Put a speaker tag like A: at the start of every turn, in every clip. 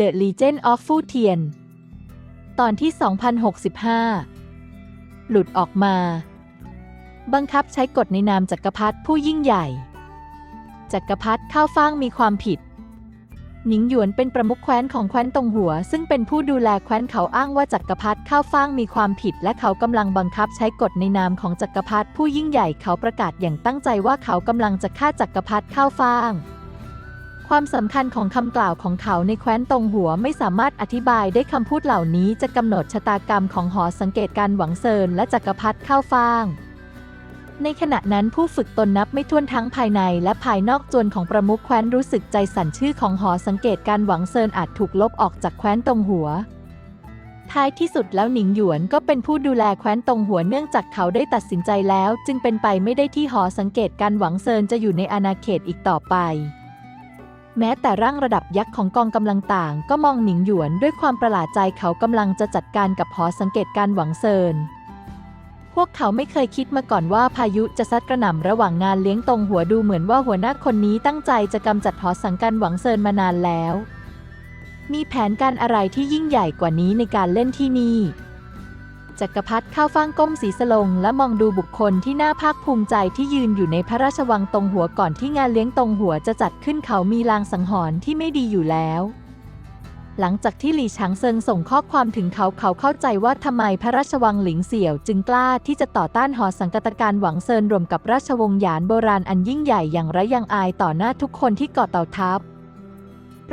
A: The Legend of Fu Tian ตอนที่ 2065 หลุดออกมา บังคับใช้กฎในนามจักรพรรดิผู้ยิ่งใหญ่ จักรพรรดิข้าวฟ่างมีความผิด หนิงหยวนเป็นประมุขแคว้นของแคว้นตงหัว ซึ่งเป็นผู้ดูแลแคว้นเขาอ้างว่าจักรพรรดิข้าวฟ่างมีความผิด และเขากำลังบังคับใช้กฎในนามของจักรพรรดิผู้ยิ่งใหญ่เขาประกาศอย่างตั้งใจว่าเขากำลังจะฆ่าจักรพรรดิข้าวฟ่าง ความสำคัญของคำกล่าวของเขาในแคว้นตรงหัวไม่สามารถอธิบายได้คำพูดเหล่านี้จะกำหนดชะตากรรมของหอสังเกตการหวังเซินและจักรพรรดิข้าวฟ่าง ในขณะนั้นผู้ฝึกตนนับไม่ถ้วนทั้งภายในและภายนอกจวนของประมุขแคว้นรู้สึกใจสั่นชื่อของหอสังเกตการหวังเซินอาจถูกลบออกจากแคว้นตรงหัว ท้ายที่สุดแล้วหนิงหยวนก็เป็นผู้ดูแลแคว้นตรงหัวเนื่องจากเขาได้ตัดสินใจแล้ว จึงเป็นไปไม่ได้ที่หอสังเกตการหวังเซินจะอยู่ในอาณาเขตอีกต่อไป แม้แต่ร่างระดับยักษ์ของกองกำลังต่าง ก็มองหนิงหยวนด้วยความประหลาดใจเขากำลังจะจัดการกับหอสังเกตการหวังเซิน พวกเขาไม่เคยคิดมาก่อนว่าพายุจะซัดกระหน่ำระหว่างงานเลี้ยงตรงหัวดูเหมือนว่าหัวหน้าคนนี้ตั้งใจจะกำจัดหอสังการหวังเซินมานานแล้ว มีแผนการอะไรที่ยิ่งใหญ่กว่านี้ในการเล่นที่นี่ จักรพรรดิเข้าฟ้างก้มศีรษะลง และมองดูบุคคลที่น่าภาคภูมิใจที่ยืนอยู่ในพระราชวังตรงหัวก่อนที่งานเลี้ยงตรงหัวจะจัดขึ้นเขามีลางสังหรณ์ที่ไม่ดีอยู่แล้ว หลังจากที่หลี่ฉางเซิงส่งข้อความถึงเขาเขาเข้าใจว่าทำไมพระราชวังหลิงเสี่ยวจึงกล้าที่จะต่อต้านหอสังกตการหวังเซินรวมกับราชวงศ์หยานโบราณอันยิ่งใหญ่อย่างไร้ยังอายต่อหน้าทุกคนที่เกาะเต่าทัพ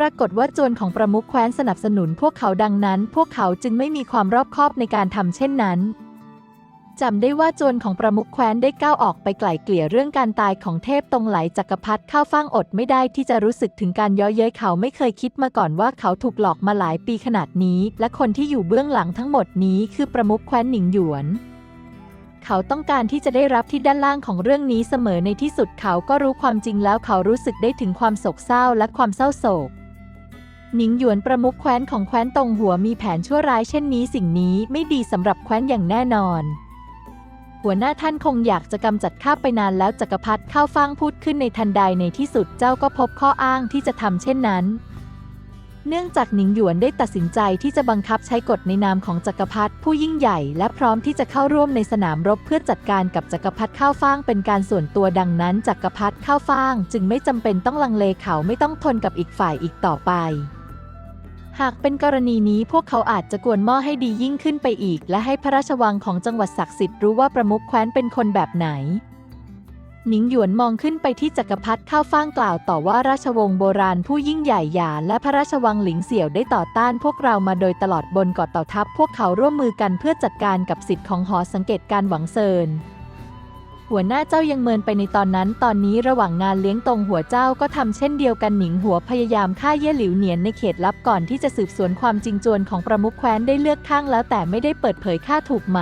A: รากฏว่าโจรของประมุขแคว้นสนับสนุนพวกเขาดังนั้น พวกเขาจึงไม่มีความรอบคอบในการทำเช่นนั้นจำได้ว่าโจรของประมุขแคว้นได้ก้าวออกไปไกล่เกลี่ยเรื่องการตายของเทพตรงไหลจักรพรรดิข้าวฟ่างอดไม่ได้ที่จะรู้สึกถึงการย้อเย้ยเขาไม่เคยคิดมาก่อนว่าเขาถูกหลอกมาหลายปีขนาดนี้ และคนที่อยู่เบื้องหลังทั้งหมดนี้คือประมุขแคว้นหนิงหยวน เขาต้องการที่จะได้รับที่ด้านล่างของเรื่องนี้เสมอในที่สุดเขาก็รู้ความจริงแล้วเขารู้สึกได้ถึงความโศกเศร้าและความเศร้าโศก หนิงหยวนประมุขแคว้นของแคว้นตงหัวมีแผนชั่วร้ายเช่นนี้สิ่งนี้ไม่ดีสำหรับแคว้นอย่างแน่นอน หัวหน้าท่านคงอยากจะกำจัดข้าไปนานแล้วจักรพรรดิข้าวฟ่างพูดขึ้นในทันใดในที่สุดเจ้าก็พบข้ออ้างที่จะทำเช่นนั้น เนื่องจากหนิงหยวนได้ตัดสินใจที่จะบังคับใช้กฎในนามของจักรพรรดิผู้ยิ่งใหญ่และพร้อมที่จะเข้าร่วมในสนามรบเพื่อจัดการกับจักรพรรดิข้าวฟ่างเป็นการส่วนตัวดังนั้นจักรพรรดิข้าวฟ่าง จึงไม่จำเป็นต้องลังเลเขาไม่ต้องทนกับอีกฝ่ายอีกต่อไป หากเป็นกรณีนี้พวกเขาอาจจะกวนหม้อให้ดียิ่งขึ้นไปอีก และให้พระราชวังของจังหวัดศักดิ์สิทธิ์รู้ว่าประมุขแคว้นเป็นคนแบบไหน หนิงหยวนมองขึ้นไปที่จักรพรรดิข้าวฟ่างกล่าวต่อว่าราชวงศ์โบราณผู้ยิ่งใหญ่หยานและพระราชวังหลิงเสี่ยวได้ต่อต้านพวกเรามาโดยตลอดบนเกาะเต่าทัพพวกเขาร่วมมือกันเพื่อจัดการกับสิทธิ์ของหอสังเกตการหวังเซิน หัวหน้าเจ้ายังเมินไปในตอนนั้น ตอนนี้ระหว่างงานเลี้ยงตรงหัวเจ้าก็ทำเช่นเดียวกันหนิงหัวพยายามฆ่าเย่หลิวเหนียนในเขตลับก่อนที่จะสืบสวนความจริงจวนของประมุขแคว้นได้เลือกข้างแล้วแต่ไม่ได้เปิดเผยค่าถูกไหม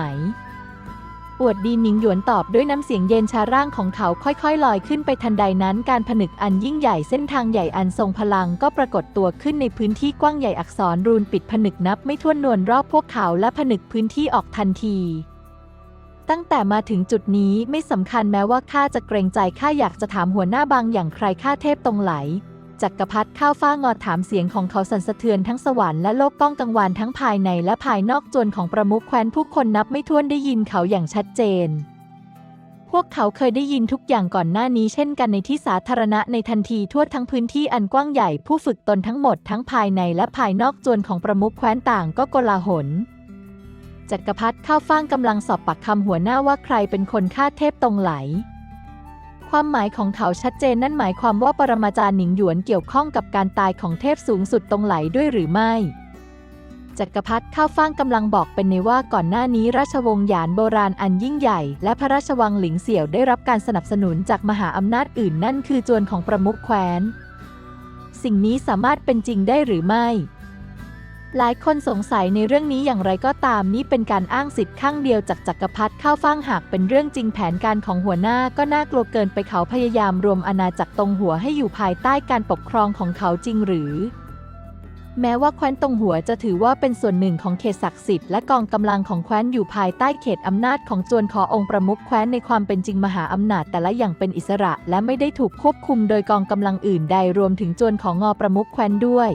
A: อวดดีหนิงหยวนตอบด้วยน้ำเสียงเย็นชาร่างของเขาค่อยๆ ลอยขึ้นไปทันใดนั้น การผนึกอันยิ่งใหญ่เส้นทางใหญ่อันทรงพลังก็ปรากฏตัวขึ้นในพื้นที่กว้างใหญ่อักษรรูนปิดผนึกนับไม่ถ้วนนวนรอบพวกเขาและผนึกพื้นที่ออกทันที ตั้งแต่มาถึงจุดนี้ไม่สำคัญแม้ว่าข้าจะเกรงใจข้าอยากจะถามหัวหน้าบางอย่างใครข้าเทพตรงไหลจักรพรรดิข้าวฟ้างอถามเสียงของเขาสั่นสะเทือนทั้งสวรรค์และโลกก้องกังวานทั้งภายในและภายนอกจวนของประมุขแคว้นผู้คนนับไม่ถ้วนได้ยินเขาอย่างชัดเจน พวกเขาเคยได้ยินทุกอย่างก่อนหน้านี้เช่นกันในที่สาธารณะในทันทีทั่วทั้งพื้นที่อันกว้างใหญ่ผู้ฝึกตนทั้งหมดทั้งภายในและภายนอกจวนของประมุขแคว้นต่างก็โกลาหล จักรพรรดิข้าวฟ่างกำลังสอบปากคำหัวหน้าว่าใครเป็นคนฆ่าเทพตรงไหล ความหมายของเขาชัดเจนนั่นหมายความว่าปรมาจารย์หนิงหยวนเกี่ยวข้องกับการตายของเทพสูงสุดตรงไหลด้วยหรือไม่จักรพรรดิข้าวฟ่างกำลังบอกเป็นในว่าก่อนหน้านี้ราชวงศ์หยานโบราณอันยิ่งใหญ่ และพระราชวังหลิงเสี่ยวได้รับการสนับสนุนจากมหาอำนาจอื่นนั่นคือจวนของประมุขแคว้น สิ่งนี้สามารถเป็นจริงได้หรือไม่ หลายคนสงสัยในเรื่องนี้อย่างไรก็ตามนี่เป็นการอ้างสิทธิ์ข้างเดียวจากจักรพรรดิข้าวฟ่างหากเป็นเรื่องจริงแผนการของหัวหน้าก็น่ากลัวเกินไปเขาพยายามรวมอาณาจักรตรงหัวให้อยู่ภายใต้การปกครองของเขาจริงหรือ แม้ว่าแคว้นตรงหัวจะถือว่าเป็นส่วนหนึ่งของเขตศักดิ์สิทธิ์และกองกำลังของแคว้นอยู่ภายใต้เขตอำนาจของจวนขอองค์ประมุขแคว้นในความเป็นจริงมหาอำนาจแต่ละอย่างเป็นอิสระ และไม่ได้ถูกควบคุมโดยกองกำลังอื่นใดรวมถึงจวนของงอประมุขแคว้นด้วย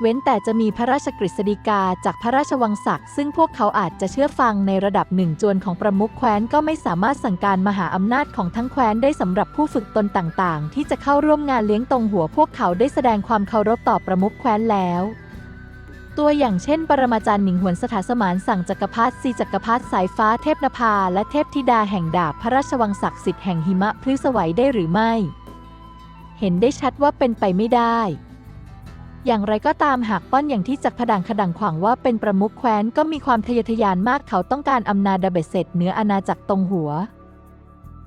A: เว้นแต่จะมีพระราชกฤษฎีกาจากพระราชวังศักดิ์ซึ่งพวกเขาอาจจะเชื่อฟังในระดับหนึ่งจวนของประมุขแคว้นก็ไม่สามารถสั่งการมหาอำนาจของทั้งแคว้นได้สำหรับผู้ฝึกตนต่างๆ ที่จะเข้าร่วมงานเลี้ยงตรงหัวพวกเขาได้แสดงความเคารพต่อประมุขแคว้นแล้ว ตัวอย่างเช่น ปรมาจารย์หนิงหวนสถาสมานสั่งจักรพรรดิสีจักรพรรดิสายฟ้าเทพนภาและเทพธิดาแห่งดาบพระราชวังศักดิ์สิทธิ์แห่งหิมะพลิ้วสวัยได้หรือไม่ เห็นได้ชัดว่าเป็นไปไม่ได้ อย่างไรก็ตามหากป้อนอย่างที่จักรพดังขดังขวางว่าเป็นประมุขแคว้นก็มีความทะเยอทะยานมากเขาต้องการอำนาจดาเบเสร็จเหนืออาณาจักรตรงหัว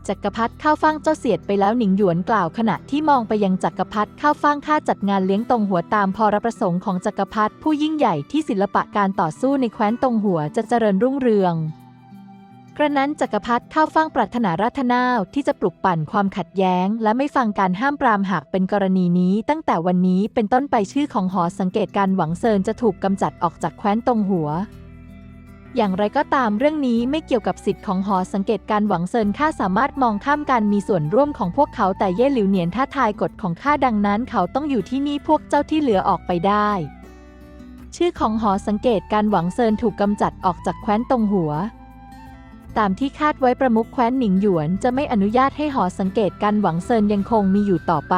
A: จักรพรรดิข้าวฟ่างเจ้าเสียดไปแล้วหนิงหยวนกล่าวขณะที่มองไปยังจักรพรรดิข้าวฟ่างข้าจัดงานเลี้ยงตรงหัวตามพรประสงค์ของจักรพรรดิผู้ยิ่งใหญ่ที่ศิลปะการต่อสู้ในแคว้นตรงหัวจะเจริญรุ่งเรือง กระนั้นจักรพรรดิข้าวฟ่างปรารถนารัตนาวที่จะปลุกปั่นความขัดแย้ง และไม่ฟังการห้ามปรามหากเป็นกรณีนี้ ตั้งแต่วันนี้เป็นต้นไปชื่อของหอสังเกตการหวังเซินจะถูกกำจัดออกจากแคว้นตรงหัว อย่างไรก็ตามเรื่องนี้ไม่เกี่ยวกับสิทธิ์ของหอสังเกตการหวังเซินข้าสามารถมองข้ามการมีส่วนร่วมของพวกเขาแต่เย่หลิวเหนียนท้าทายกฎของข้าดังนั้น เขาต้องอยู่ที่นี่พวกเจ้าที่เหลือออกไปได้ชื่อของหอสังเกตการหวังเซินถูกกำจัดออกจากแคว้นตรงหัว ตามที่คาดไว้ประมุขแคว้นหนิงหยวนจะไม่อนุญาตให้หอสังเกตการหวังเซินยังคงมีอยู่ต่อไป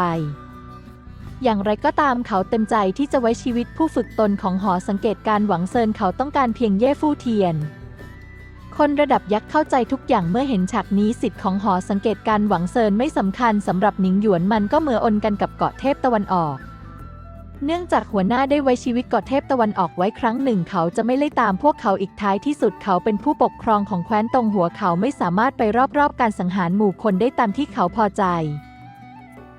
A: อย่างไรก็ตามเขาเต็มใจที่จะไว้ชีวิตผู้ฝึกตนของหอสังเกตการหวังเซินเขาต้องการเพียงเย่ฟู่เทียน คนระดับยักษ์เข้าใจทุกอย่างเมื่อเห็นฉากนี้สิทธิ์ของหอสังเกตการหวังเซินไม่สำคัญสำหรับหนิงหยวนมันก็เมืออนกันกับเกาะเทพตะวันออก เนื่องจากหัวหน้าได้ไว้ชีวิตกาะเทพตะวันออกไว้ครั้งหนึ่งเขาจะไม่ไล่ตามพวกเขาอีกท้ายที่สุดเขาเป็นผู้ปกครองของแคว้นตรงหัวเขาไม่สามารถไปรอบๆ การสังหารหมู่คนได้ตามที่เขาพอใจ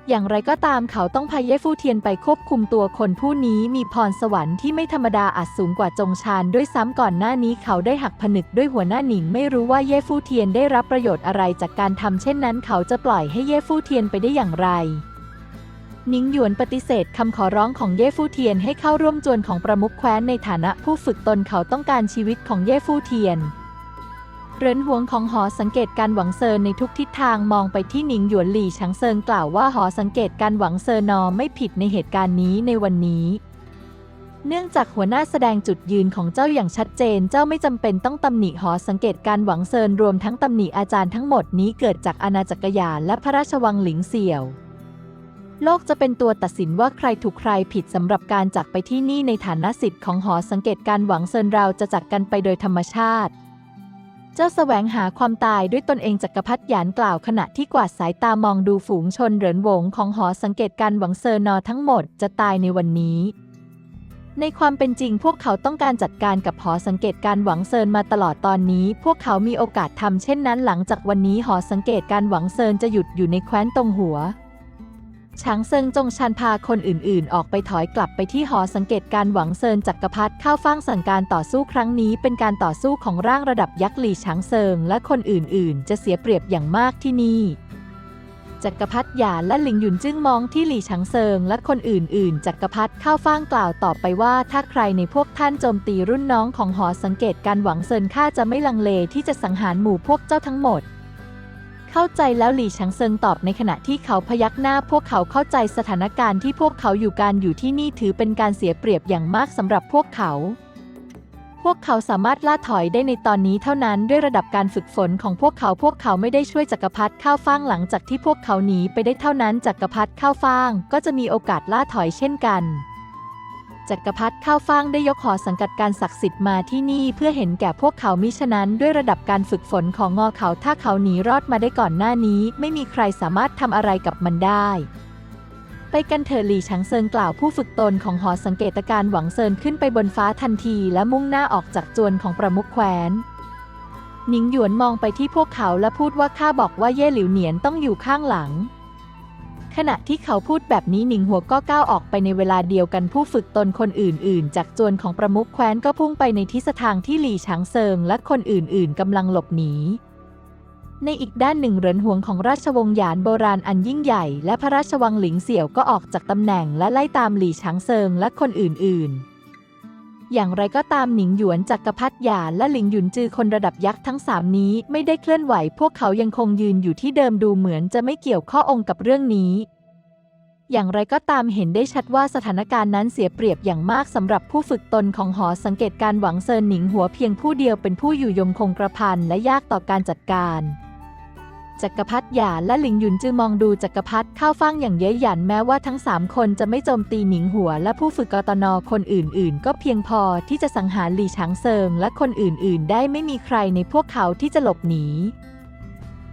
A: อย่างไรก็ตามเขาต้องพาเย่ฟู่เทียนไปควบคุมตัวคนผู้นี้มีพรสวรรค์ที่ไม่ธรรมดาอาจสูงกว่าจงชานด้วยซ้ำก่อนหน้านี้เขาได้หักผนึกด้วยหัวหน้าหนิง ไม่รู้ว่าเย่ฟู่เทียนได้รับประโยชน์อะไรจากการทำเช่นนั้น เขาจะปล่อยให้เย่ฟู่เทียนไปได้อย่างไร นิงหยวนปฏิเสธคำขอร้องของเย่ฟู่เทียนให้เข้าร่วมจวนของประมุขแคว้นในฐานะผู้ฝึกตนเขาต้องการชีวิตของเย่ฟู่เทียน เรินหวงของหอสังเกตการหวังเซินในทุกทิศทางมองไปที่หนิงหยวนหลี่ชังเซิงกล่าวว่าหอสังเกตการหวังเซินนอไม่ผิดในเหตุการณ์นี้ในวันนี้ เนื่องจากหัวหน้าแสดงจุดยืนของเจ้าอย่างชัดเจน เจ้าไม่จำเป็นต้องตำหนิหอสังเกตการหวังเซินรวมทั้งตำหนิอาจารย์ทั้งหมดนี้เกิดจากอาณาจักรยานและพระราชวังหลิงเสี่ยว โลกจะเป็นตัวตัดสินว่าใครถูกใครผิดสำหรับการจากไปที่นี่ในฐานะสิทธิ์ของหอสังเกตการหวังเซินเราจะจากกันไปโดยธรรมชาติ เจ้าแสวงหาความตายด้วยตนเองจักรพรรดิหยานกล่าวขณะที่กวาดสายตามองดูฝูงชนเหรินหวงของหอสังเกตการหวังเซอร์นอทั้งหมดจะตายในวันนี้ในความเป็นจริงพวกเขาต้องการจัดการกับหอสังเกตการหวังเซินมาตลอดตอนนี้ พวกเขามีโอกาสทำเช่นนั้นหลังจากวันนี้หอสังเกตการหวังเซินจะหยุดอยู่ในแคว้นตรงหัว ช้างเซิงจงชันพาคนอื่นๆ ออกไปถอยกลับไปที่หอสังเกตการหวังเซินจักรพรรดิเข้าฟ่างสั่งการต่อสู้ครั้งนี้เป็นการต่อสู้ของร่างระดับยักษ์หลี่ช้างเซิงและคนอื่นๆ จะเสียเปรียบอย่างมากที่นี่จักรพรรดิหยาและหลิงหยุนจึงมองที่หลี่ช้างเซิงและคนอื่นๆ จักรพรรดิเข้าฟ่างกล่าวต่อไปว่าถ้าใครในพวกท่านโจมตีรุ่นน้องของหอสังเกตการหวังเซินข้าจะไม่ลังเลที่จะสังหารหมู่พวกเจ้าทั้งหมด เข้าใจแล้วหลี่ชังเซิงตอบในขณะที่เขาพยักหน้าพวกเขาเข้าใจสถานการณ์ที่พวกเขาอยู่การอยู่ที่นี่ถือเป็นการเสียเปรียบอย่างมากสำหรับพวกเขา พวกเขาสามารถล่าถอยได้ในตอนนี้เท่านั้นด้วยระดับการฝึกฝนของพวกเขาพวกเขาไม่ได้ช่วยจักรพรรดิข้าวฟ่างหลังจากที่พวกเขาหนีไปได้เท่านั้นจักรพรรดิข้าวฟ่างก็จะมีโอกาสล่าถอยเช่นกัน จักรพรรดิข้าวฟ่างได้ยกหอสังกัดการศักดิ์สิทธิ์มาที่นี่เพื่อเห็นแก่พวกเขามิฉะนั้นด้วยระดับการฝึกฝนของงอเขาถ้าเขาหนีรอดมาได้ก่อนหน้านี้ ไม่มีใครสามารถทำอะไรกับมันได้ ไปกันเถอหลี่ชังเซิงกล่าวผู้ฝึกตนของหอสังเกตการหวังเซินขึ้นไปบนฟ้าทันทีและมุ่งหน้าออกจากจวนของประมุขแคว้นหนิงหยวนมองไปที่พวกเขาและพูดว่าข้าบอกว่าเย่หลิวเหนียนต้องอยู่ข้างหลัง ขณะที่เขาพูดแบบนี้หนิงหัวก็ก้าวออกไปในเวลาเดียวกันผู้ฝึกตนคนอื่น ๆ จากจวนของประมุขแคว้นก็พุ่งไปในทิศทางที่หลี่ฉางเซิงและคนอื่น ๆ กำลังหลบหนีในอีกด้านหนึ่งเหรินหวงของราชวงศ์หยานโบราณอันยิ่งใหญ่ และพระราชวังหลิงเสี่ยวก็ออกจากตำแหน่งและไล่ตามหลี่ฉางเซิงและคนอื่น ๆ อย่างไรก็ตามหนิงหยวนจักรพรรดิหยานและหลิงหยุนจือคนระดับยักษ์ทั้งสามนี้ไม่ได้เคลื่อนไหว พวกเขายังคงยืนอยู่ที่เดิมดูเหมือนจะไม่เกี่ยวข้อองค์กับเรื่องนี้ อย่างไรก็ตามเห็นได้ชัดว่าสถานการณ์นั้นเสียเปรียบอย่างมากสำหรับผู้ฝึกตนของหอสังเกตการหวังเซินหนิงหัวเพียงผู้เดียวเป็นผู้อยู่ยงคงกระพันและยากต่อการจัดการ จักรพรรดิหยานและหลิงหยุนจือมองดูจักรพรรดิเข้าฟังอย่างเย้ยหยันแม้ว่าทั้งสามคนจะไม่โจมตีหนิงหัว และผู้ฝึกกตนคนอื่น ๆ ก็เพียงพอที่จะสังหารหลี่ฉางเซิงและคนอื่น ๆ ได้ไม่มีใครในพวกเขาที่จะหลบหนี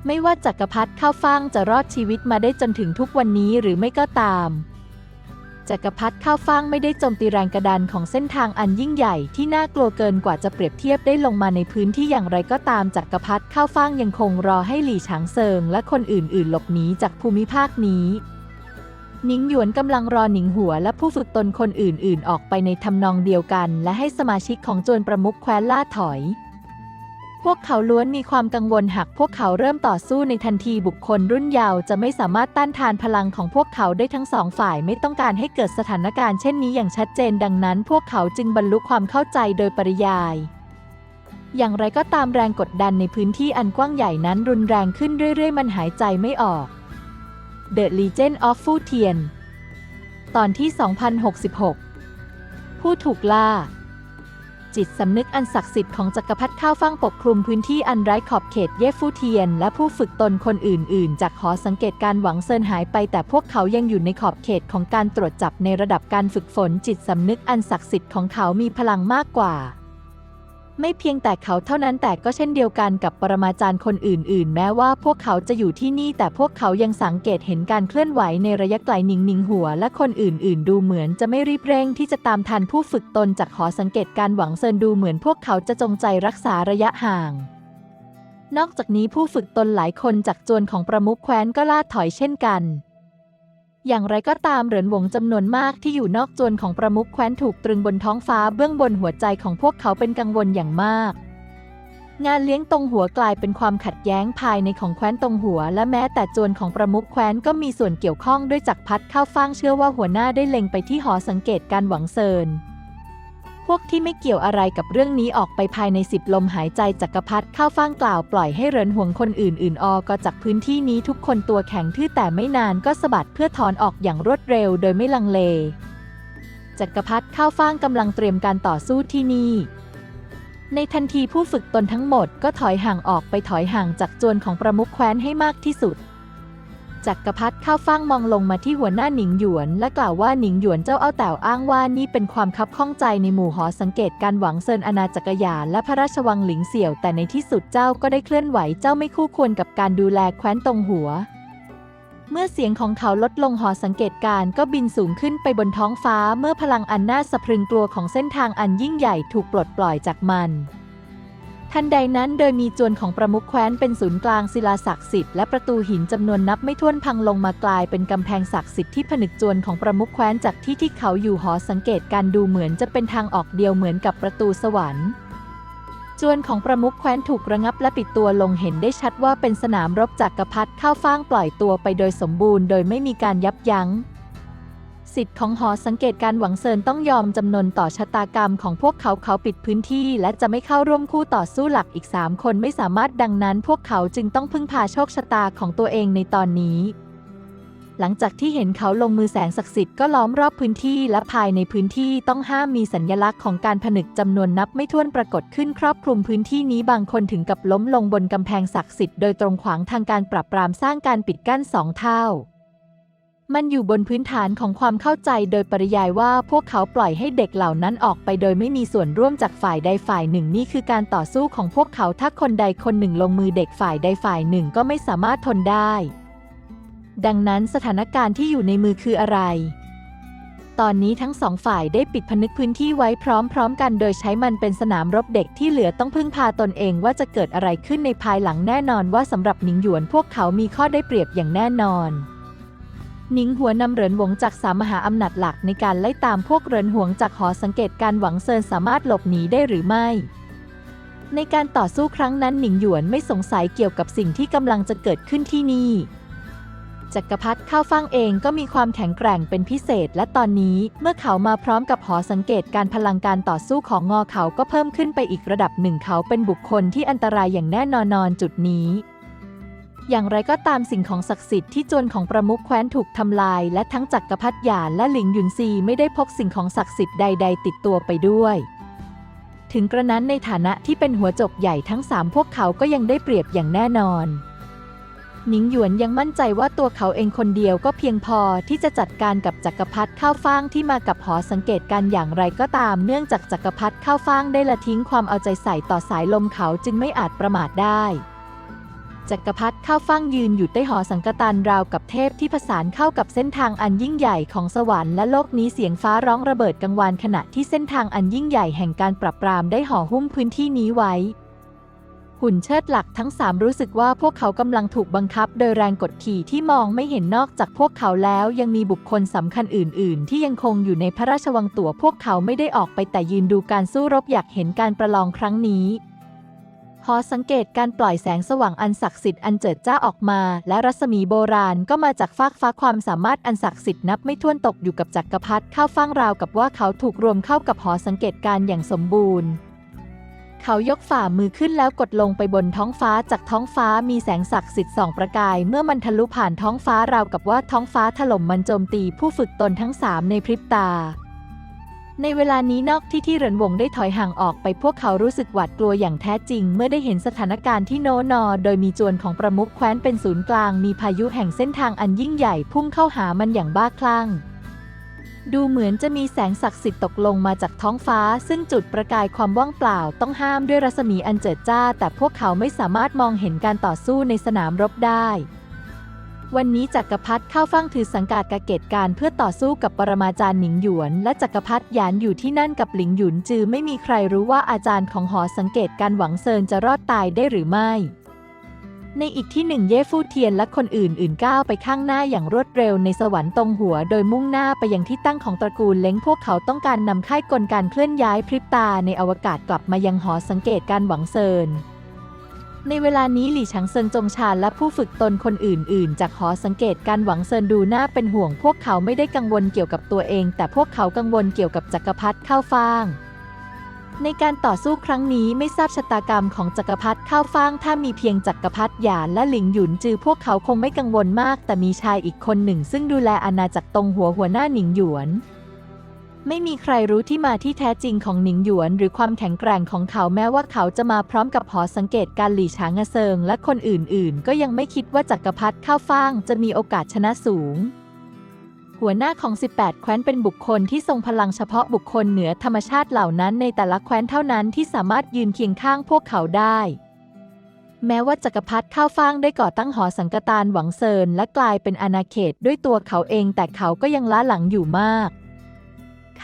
A: ไม่ว่าจักรพรรดิเข้าฟังจะรอดชีวิตมาได้จนถึงทุกวันนี้หรือไม่ก็ตาม จักรพรรดิข้าวฟ่างไม่ได้โจมตีแรงกระดานของเส้นทางอันยิ่งใหญ่ที่น่ากลัวเกินกว่าจะเปรียบเทียบได้ลงมาในพื้นที่อย่างไรก็ตามจักรพรรดิข้าวฟ่างยังคงรอให้หลี่ฉางเซิงและคนอื่นๆ หลบหนีจากภูมิภาคนี้หนิงหยวนกำลังรอหนิงหัวและผู้ฝึกตนคนอื่นๆ ออกไปในทำนองเดียวกัน และให้สมาชิกของจวนประมุขแคว้นล่าถอย พวกเขาล้วนมีความกังวลหากพวกเขาเริ่มต่อสู้ในทันทีบุคคลรุ่นเยาว์จะไม่สามารถต้านทานพลังของพวกเขาได้ทั้งสองฝ่ายไม่ต้องการให้เกิดสถานการณ์เช่นนี้อย่างชัดเจนดังนั้น พวกเขาจึงบรรลุความเข้าใจโดยปริยาย อย่างไรก็ตามแรงกดดันในพื้นที่อันกว้างใหญ่นั้นรุนแรงขึ้นเรื่อย ๆ มันหายใจไม่ออก The Legend of Fu Tian ตอนที่ 2066 ผู้ถูกล่า จิตสำนึกอันศักดิ์สิทธิ์ของจักรพรรดิข้าวฟ่างปกคลุมพื้นที่อันไร้ขอบเขตเย่ฟูเทียน และผู้ฝึกตนคนอื่น ๆ จากหอสังเกตการหวังเซินหายไป แต่พวกเขายังอยู่ในขอบเขตของการตรวจจับในระดับการฝึกฝนจิตสำนึกอันศักดิ์สิทธิ์ของเขามีพลังมากกว่า ไม่เพียงแต่เขาเท่านั้นแต่ก็เช่นเดียวกันกับปรมาจารย์คนอื่น ๆ แม้ว่าพวกเขาจะอยู่ที่นี่ แต่พวกเขายังสังเกตเห็นการเคลื่อนไหวในระยะไกลนิงนิงหัว และคนอื่น ๆ ดูเหมือนจะไม่รีบเร่งที่จะตามทันผู้ฝึกตนจากหอสังเกตการหวังเซินดูเหมือนพวกเขาจะจงใจรักษาระยะห่าง นอกจากนี้ผู้ฝึกตนหลายคนจากจวนของประมุขแคว้นก็ล่าถอยเช่นกัน อย่างไรก็ตามเหรินหวงจำนวนมากที่อยู่นอกจวนของประมุขแคว้นถูกตรึงบนท้องฟ้าเบื้องบนหัวใจของพวกเขาเป็นกังวลอย่างมาก งานเลี้ยงตรงหัวกลายเป็นความขัดแย้งภายในของแคว้นตรงหัว และแม้แต่จวนของประมุขแคว้นก็มีส่วนเกี่ยวข้องด้วยจักพัดข้าวฟ่างเชื่อว่าหัวหน้าได้เล็งไปที่หอสังเกตการหวังเซิน พวกที่ไม่เกี่ยวอะไรกับเรื่องนี้ออกไปภายในสิบลมหายใจจักรพัดข้าวฟ่างกล่าวปล่อยให้เรินห่วงคนอื่นๆ ออกจากพื้นที่นี้ทุกคนตัวแข็งทื่อแต่ไม่นานก็สะบัดเพื่อถอนออกอย่างรวดเร็วโดยไม่ลังเล จักรพัดข้าวฟ่างกำลังเตรียมการต่อสู้ที่นี่ในทันทีผู้ฝึกตนทั้งหมดก็ถอยห่างออกไปถอยห่างจากจวนของประมุขแคว้นให้มากที่สุด จักรพัดข้าวฟ่างมองลงมาที่หัวหน้าหนิงหยวน และกล่าวว่าหนิงหยวนเจ้าเอาแต่อ้างว่านี่เป็นความคับข้องใจในหมู่หอสังเกตการหวังเซินอาณาจักรยานและพระราชวังหลิงเสี่ยว แต่ในที่สุดเจ้าก็ได้เคลื่อนไหวเจ้าไม่คู่ควรกับการดูแลแคว้นตรงหัว เมื่อเสียงของเขาลดลงหอสังเกตการก็บินสูงขึ้นไปบนท้องฟ้าเมื่อพลังอันน่าสะพรึงกลัวของเส้นทางอันยิ่งใหญ่ถูกปลดปล่อยจากมัน ทันใดนั้นโดยมีจวนของประมุขแคว้นเป็นศูนย์กลางศิลาศักดิ์สิทธิ์และประตูหินจำนวนนับไม่ถ้วนพังลงมากลายเป็นกำแพงศักดิ์สิทธิ์ที่ผนึกจวนของประมุขแคว้นจากที่ที่เขาอยู่หอสังเกตการดูเหมือนจะเป็นทางออกเดียวเหมือนกับประตูสวรรค์ จวนของประมุขแคว้นถูกระงับและปิดตัวลงเห็นได้ชัดว่าเป็นสนามรบจากกรพัดเข้าฟ้างปล่อยตัวไปโดยสมบูรณ์ โดยไม่มีการยับยั้ง สิทธิ์ของหอสังเกตการหวังเซินต้องยอมจำนนต่อชะตากรรมของพวกเขาเขาปิดพื้นที่ และจะไม่เข้าร่วมคู่ต่อสู้หลักอีก 3 คนไม่สามารถดังนั้น พวกเขาจึงต้องพึ่งพาโชคชะตาของตัวเองในตอนนี้ หลังจากที่เห็นเขาลงมือแสงศักดิ์สิทธิ์ก็ล้อมรอบพื้นที่และภายในพื้นที่ต้องห้ามมีสัญญลักษณ์ของการผนึกจำนวนนับไม่ถ้วนปรากฏขึ้นครอบคลุมพื้นที่นี้บางคนถึงกับล้มลงบนกำแพงศักดิ์สิทธิ์โดยตรงขวางทางการปราบปรามสร้างการปิดกั้นสองเท่า มันอยู่บนพื้นฐานของความเข้าใจโดยปริยายว่าพวกเขาปล่อยให้เด็กเหล่านั้นออกไปโดยไม่มีส่วนร่วมจากฝ่ายใดฝ่ายหนึ่งนี่คือการต่อสู้ของพวกเขาถ้าคนใดคนหนึ่งลงมือเด็กฝ่ายใดฝ่ายหนึ่งก็ไม่สามารถทนได้ ดังนั้นสถานการณ์ที่อยู่ในมือคืออะไร ตอนนี้ทั้งสองฝ่ายได้ปิดพนึกพื้นที่ไว้พร้อม ๆ กันโดยใช้มันเป็นสนามรบเด็กที่เหลือต้องพึ่งพาตนเองว่าจะเกิดอะไรขึ้นในภายหลังแน่นอนว่าสำหรับหนิงหยวนพวกเขามีข้อได้เปรียบอย่างแน่นอน หนิงหัวนำเหรินหวงจากสามมหาอำนาจหลักในการไล่ตามพวกเหรินหวงจากหอสังเกตการหวังเซินสามารถหลบหนีได้หรือไม่ ในการต่อสู้ครั้งนั้นหนิงหยวนไม่สงสัยเกี่ยวกับสิ่งที่กำลังจะเกิดขึ้นที่นี่จักรพรรดิข้าวฟ่างเองก็มีความแข็งแกร่งเป็นพิเศษ และตอนนี้เมื่อเขามาพร้อมกับหอสังเกตการพลังการต่อสู้ของงอเขาก็เพิ่มขึ้นไปอีกระดับหนึ่งเขาเป็นบุคคลที่อันตรายอย่างแน่นอนนอนจุดนี้ อย่างไรก็ตามสิ่งของศักดิ์สิทธิ์ที่จวนของประมุขแคว้นถูกทำลาย และทั้งจักรพรรดิหยานและหลิงหยุนซีไม่ได้พกสิ่งของศักดิ์สิทธิ์ใด ๆ ติดตัวไปด้วย ถึงกระนั้นในฐานะที่เป็นหัวจกใหญ่ทั้งสามพวกเขาก็ยังได้เปรียบอย่างแน่นอนหนิงหยวนยังมั่นใจว่าตัวเขาเองคนเดียวก็เพียงพอที่จะจัดการกับจักรพรรดิข้าวฟ่างที่มากับหอสังเกตการอย่างไรก็ตาม เนื่องจากจักรพรรดิข้าวฟ่างได้ละทิ้งความเอาใจใส่ต่อสายลมเขาจึงไม่อาจประมาทได้ จักรพรรดิข้าวฟ่างยืนอยู่ใต้หอสังกตันราวกับเทพที่ผสานเข้ากับเส้นทางอันยิ่งใหญ่ของสวรรค์และโลกนี้เสียงฟ้าร้องระเบิดกังวานขณะที่เส้นทางอันยิ่งใหญ่แห่งการปรับปรามได้ห่อหุ้มพื้นที่นี้ไว้ หุ่นเชิดหลักทั้งสามรู้สึกว่าพวกเขากำลังถูกบังคับ โดยแรงกดขี่ที่มองไม่เห็นนอกจากพวกเขาแล้ว ยังมีบุคคลสำคัญอื่น ๆ ที่ยังคงอยู่ในพระราชวังตัวพวกเขาไม่ได้ออกไปแต่ยืนดูการสู้รบอยากเห็นการประลองครั้งนี้ อสังเกตการปล่อยแสงสว่างอันศักดิ์สิทธิ์อันเจิดจ้าออกมา และรัศมีโบราณก็มาจากฟากฟ้าความสามารถอันศักดิ์สิทธิ์นับไม่ถ้วนตกอยู่กับจักรพรรดิเข้าฟ่งราวกับว่าเขาถูกรวมเข้ากับหอสังเกตการอย่างสมบูรณ์เขายกฝ่ามือขึ้นแล้วกดลงไปบนท้องฟ้าจากท้องฟ้ามีแสงศักดิ์สิทธิ์ส่องประกาย เมื่อมันทะลุผ่านท้องฟ้าราวกับว่าท้องฟ้าถล่มมันโจมตีผู้ฝึกตนทั้งสามในพริบตา ในเวลานี้นอกที่ที่เหรินหวงได้ถอยห่างออกไปพวกเขารู้สึกหวาดกลัวอย่างแท้จริง เมื่อได้เห็นสถานการณ์ที่โนนอ โดยมีจวนของประมุขแคว้นเป็นศูนย์กลาง มีพายุแห่งเส้นทางอันยิ่งใหญ่พุ่งเข้าหามันอย่างบ้าคลั่ง ดูเหมือนจะมีแสงศักดิ์สิทธิ์ตกลงมาจากท้องฟ้า ซึ่งจุดประกายความว่างเปล่าต้องห้ามด้วยรัศมีอันเจิดจ้า แต่พวกเขาไม่สามารถมองเห็นการต่อสู้ในสนามรบได้ วันนี้จักรพรรดิเข้าฟังถือสังกัดกาเกตการเพื่อต่อสู้กับปรมาจารย์หนิงหยวน และจักรพรรดิหยานอยู่ที่นั่นกับหลิงหยุนจือไม่มีใครรู้ว่าอาจารย์ของหอสังเกตการหวังเซินจะรอดตายได้หรือไม่ ในอีกที่หนึ่งเย่ฟู่เทียนและคนอื่นๆก้าวไปข้างหน้าอย่างรวดเร็วในสวรรค์ตรงหัว โดยมุ่งหน้าไปยังที่ตั้งของตระกูลเล้งพวกเขาต้องการนำค่ายกลการเคลื่อนย้ายพริบตาในอวกาศกลับมายังหอสังเกตการหวังเซิน ในเวลานี้หลี่ชังเซิงจงชาและผู้ฝึกตนคนอื่น ๆ จากหอสังเกตการหวังเซินดูน่าเป็นห่วง พวกเขาไม่ได้กังวลเกี่ยวกับตัวเอง แต่พวกเขากังวลเกี่ยวกับจักรพรรดิข้าวฟ่าง ในการต่อสู้ครั้งนี้ไม่ทราบชะตากรรมของจักรพรรดิข้าวฟ่าง ถ้ามีเพียงจักรพรรดิหยานและหลิงหยุนจือพวกเขาคงไม่กังวลมาก แต่มีชายอีกคนหนึ่ง ซึ่งดูแลอาณาจักรตรงหัวหัวหน้าหนิงหยวน ไม่มีใครรู้ที่มาที่แท้จริงของหนิงหยวน หรือความแข็งแกร่งของเขาแม้ว่าเขาจะมาพร้อมกับหอสังเกตการหลี่ฉางเซิง และคนอื่นๆ ก็ยังไม่คิดว่าจักรพรรดิข้าวฟ่างจะมีโอกาสชนะสูง หัวหน้าของ 18 แคว้นเป็นบุคคลที่ทรงพลังเฉพาะบุคคลเหนือธรรมชาติเหล่านั้นในแต่ละแคว้นเท่านั้นที่สามารถยืนเคียงข้างพวกเขาได้แม้ว่าจักรพรรดิข้าวฟ่างได้ก่อตั้งหอสังกตานหวังเซินและกลายเป็นอาณาเขตด้วยตัวเขาเองแต่เขาก็ยังล้าหลังอยู่มาก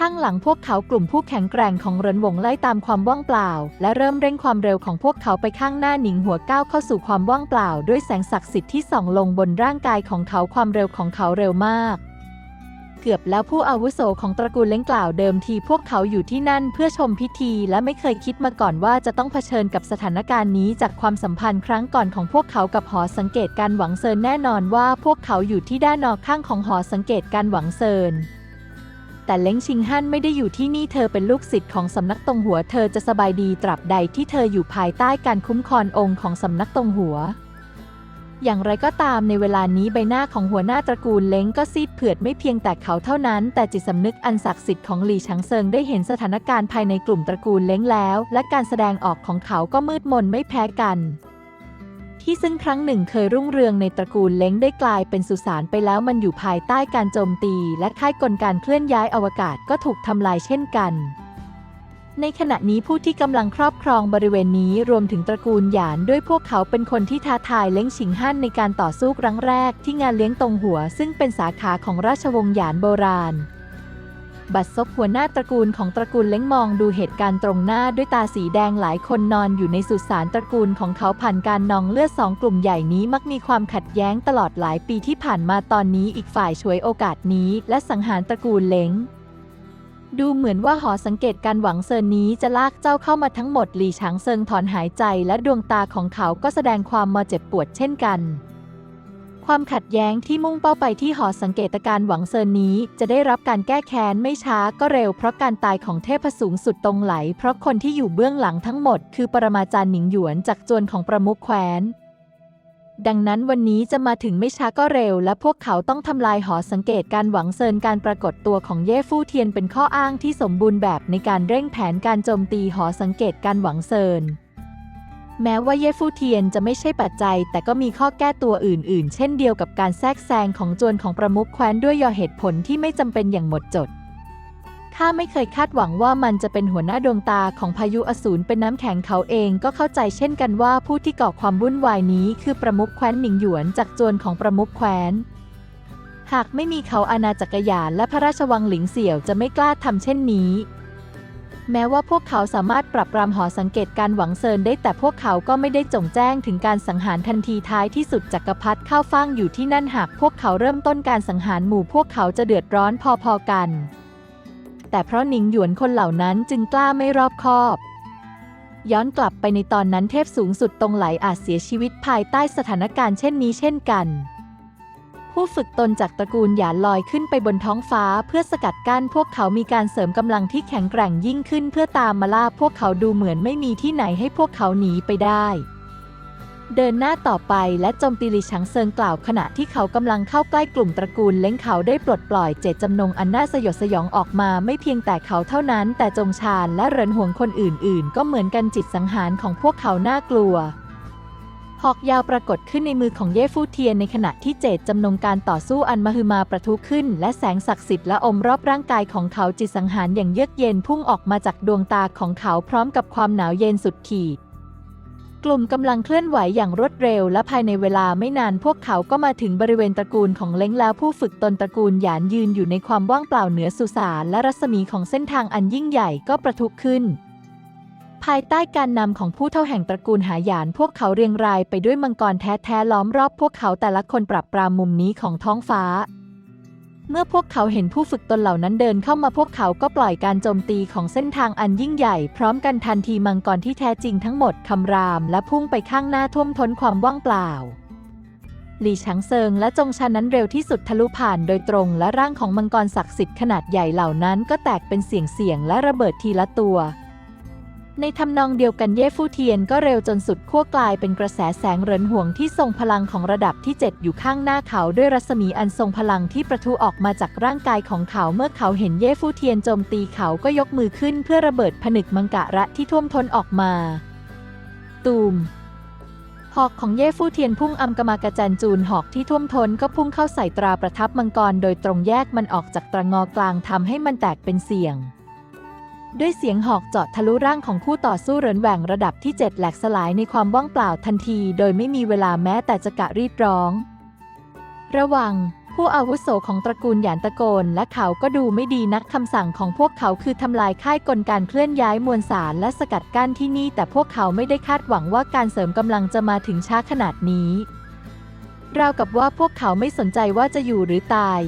A: ข้างหลังพวกเขากลุ่มผู้แข็งแกร่งของเรินหวงไล่ตามความว่างเปล่า และเริ่มเร่งความเร็วของพวกเขาไปข้างหน้าหนิงหัวก้าวเข้าสู่ความว่างเปล่า ด้วยแสงศักดิ์สิทธิ์ที่ส่องลงบนร่างกายของเขาความเร็วของเขาเร็วมาก เกือบแล้วผู้อาวุโสของตระกูลเล้งกล่าวเดิมทีพวกเขาอยู่ที่นั่นเพื่อชมพิธี และไม่เคยคิดมาก่อนว่าจะต้องเผชิญกับสถานการณ์นี้จากความสัมพันธ์ครั้งก่อนของพวกเขากับหอสังเกตการหวังเซินแน่นอนว่า พวกเขาอยู่ที่ด้านนอกข้างของหอสังเกตการหวังเซิน แต่เล้งชิงฮั่นไม่ได้อยู่ที่นี่เธอเป็นลูกศิษย์ของสำนักตรงหัว เธอจะสบายดีตราบใดที่เธออยู่ภายใต้การคุ้มครององค์ของสำนักตรงหัว อย่างไรก็ตามในเวลานี้ใบหน้าของหัวหน้าตระกูลเล้งก็ซีดเผือดไม่เพียงแต่เขาเท่านั้น แต่จิตสำนึกอันศักดิ์สิทธิ์ของหลี่ชังเซิงได้เห็นสถานการณ์ภายในกลุ่มตระกูลเล้งแล้ว และการแสดงออกของเขาก็มืดมนไม่แพ้กัน ที่ซึ่งครั้งหนึ่งเคยรุ่งเรืองในตระกูลเล้งได้กลายเป็นสุสานไปแล้วมันอยู่ภายใต้การโจมตี และค่ายกลการเคลื่อนย้ายอวกาศก็ถูกทำลายเช่นกัน ในขณะนี้ผู้ที่กำลังครอบครองบริเวณนี้รวมถึงตระกูลหยานด้วยพวกเขาเป็นคนที่ท้าทายเล้งฉิงฮั่นในการต่อสู้ครั้งแรกที่งานเลี้ยงตรงหัว ซึ่งเป็นสาขาของราชวงศ์หยานโบราณ บัดซบหัวหน้าตระกูลของตระกูลเล้งมองดูเหตุการณ์ตรงหน้าด้วยตาสีแดงหลายคนนอนอยู่ในสุสานตระกูลของเขาผ่านการนองเลือดสองกลุ่มใหญ่นี้มักมีความขัดแย้งตลอดหลายปีที่ผ่านมาตอนนี้อีกฝ่ายฉวยโอกาสนี้ และสังหารตระกูลเล้งดูเหมือนว่าหอสังเกตการหวังเซินนี้จะลากเจ้าเข้ามาทั้งหมดหลี่ฉางเซิงถอนหายใจและดวงตาของเขาก็แสดงความมาเจ็บปวดเช่นกัน ความขัดแย้งที่มุ่งเป้าไปที่หอสังเกตการหวังเซินนี้ จะได้รับการแก้แค้นไม่ช้าก็เร็ว เพราะการตายของเทพสูงสุดตรงไหล เพราะคนที่อยู่เบื้องหลังทั้งหมด คือปรมาจารย์หนิงหยวนจากจวนของประมุขแคว้น ดังนั้นวันนี้จะมาถึงไม่ช้าก็เร็ว และพวกเขาต้องทำลายหอสังเกตการหวังเซินการปรากฏตัวของเย่ฟู่เทียนเป็นข้ออ้างที่สมบูรณ์แบบในการเร่งแผนการโจมตีหอสังเกตการหวังเซิน แม้ว่าเย่ฟู่เทียนจะไม่ใช่ปัจจัย แต่ก็มีข้อแก้ตัวอื่น ๆ เช่นเดียวกับการแทรกแซงของจวนของประมุขแคว้นด้วยยอเหตุผลที่ไม่จำเป็นอย่างหมดจดข้าไม่เคยคาดหวังว่ามันจะเป็นหัวหน้าดวงตาของพายุอสูรเป็นน้ำแข็งเขาเองก็เข้าใจเช่นกันว่าผู้ที่ก่อความวุ่นวายนี้คือประมุขแคว้นหมิงหยวนจากจวนของประมุขแคว้น หากไม่มีเขาอาณาจักรยานและพระราชวังหลิงเสี่ยวจะไม่กล้าทำเช่นนี้ แม้ว่าพวกเขาสามารถปรับปรามหอสังเกตการหวังเซินได้ แต่พวกเขาก็ไม่ได้จงแจ้งถึงการสังหารทันทีท้ายที่สุดจักรพรรดิเข้าฟ่างอยู่ที่นั่นหากพวกเขาเริ่มต้นการสังหารหมู่พวกเขาจะเดือดร้อนพอๆกัน แต่เพราะหนิงหยวนคนเหล่านั้นจึงกล้าไม่รอบคอบย้อนกลับไปในตอนนั้นเทพสูงสุดตรงไหลอาจเสียชีวิตภายใต้สถานการณ์เช่นนี้เช่นกัน ผู้ฝึกตนจากตระกูลหยานลอยขึ้นไปบนท้องฟ้าเพื่อสกัดกั้นพวกเขามีการเสริมกำลังที่แข็งแกร่งยิ่งขึ้นเพื่อตามมาล่าพวกเขาดูเหมือนไม่มีที่ไหนให้พวกเขาหนีไปได้ เดินหน้าต่อไปและโจมตีลีชังเซิงกล่าวขณะที่เขากำลังเข้าใกล้กลุ่มตระกูลเล้งเขาได้ปลดปล่อยเจตจำนงอันน่าสยดสยองออกมาไม่เพียงแต่เขาเท่านั้น แต่จงชาญและเรินห่วงคนอื่น ๆ ก็เหมือนกันจิตสังหารของพวกเขาน่ากลัว หอกยาวปรากฏขึ้นในมือของเย่ฟู่เทียนในขณะที่เจตจำนงการต่อสู้อันมหึมาประทุขึ้น และแสงศักดิ์สิทธิ์และอมรอบร่างกายของเขาจิตสังหารอย่างเยือกเย็นพุ่งออกมาจากดวงตาของเขาพร้อมกับความหนาวเย็นสุดขีดกลุ่มกำลังเคลื่อนไหวอย่างรวดเร็ว และภายในเวลาไม่นานพวกเขาก็มาถึงบริเวณตระกูลของเล้งแล้วผู้ฝึกตนตระกูลหยานยืนอยู่ในความว่างเปล่าเหนือสุสานและรัศมีของเส้นทางอันยิ่งใหญ่ก็ประทุขึ้น ภายใต้การนำของผู้เท่าแห่งตระกูลหายาน พวกเขาเรียงรายไปด้วยมังกรแท้ๆล้อมรอบพวกเขาแต่ละคนปรับปรามมุมนี้ของท้องฟ้า เมื่อพวกเขาเห็นผู้ฝึกตนเหล่านั้นเดินเข้ามาพวกเขาก็ปล่อยการโจมตีของเส้นทางอันยิ่งใหญ่ พร้อมกันทันทีมังกรที่แท้จริงทั้งหมดคำราม และพุ่งไปข้างหน้าท่วมท้นความว่างเปล่าหลี่ชังเซิงและจงชานั้นเร็วที่สุดทะลุผ่านโดยตรงและร่างของมังกรศักดิ์สิทธิ์ขนาดใหญ่เหล่านั้นก็แตกเป็นเสียงเสียงและระเบิดทีละตัว ในทำนองเดียวกันเย่ฟู่เทียนก็เร็วจนสุดขั้วกลายเป็นกระแสแสงเรินห่วงที่ทรงพลังของระดับที่ 7 อยู่ข้างหน้าเขาด้วยรัศมีอันทรงพลังที่ประทุออกมาจากร่างกายของเขาเมื่อเขาเห็นเย่ฟู่เทียนโจมตีเขาก็ยกมือขึ้นเพื่อระเบิดผนึกมังกะระที่ท่วมท้นออกมา ตูมหอกของเย่ฟู่เทียนพุ่งอำกมากระจันจูนหอกที่ท่วมท้นก็พุ่งเข้าใส่ตราประทับมังกร โดยตรงแยกมันออกจากตรงอกลางทำให้มันแตกเป็นเสี่ยง ด้วยเสียงหอกเจาะทะลุร่างของคู่ต่อสู้เรินแหว่งระดับที่ 7 แหลกสลายในความว่างเปล่าทันที โดยไม่มีเวลาแม้แต่จะกะรีดร้อง ระวัง ผู้อาวุโสของตระกูลหยานตะโกน และเขาก็ดูไม่ดีนักคำสั่งของพวกเขาคือทำลายค่ายกลการเคลื่อนย้ายมวลสารและสกัดกั้นที่นี่ แต่พวกเขาไม่ได้คาดหวังว่าการเสริมกำลังจะมาถึงช้าขนาดนี้ราวกับว่าพวกเขาไม่สนใจว่าจะอยู่หรือตาย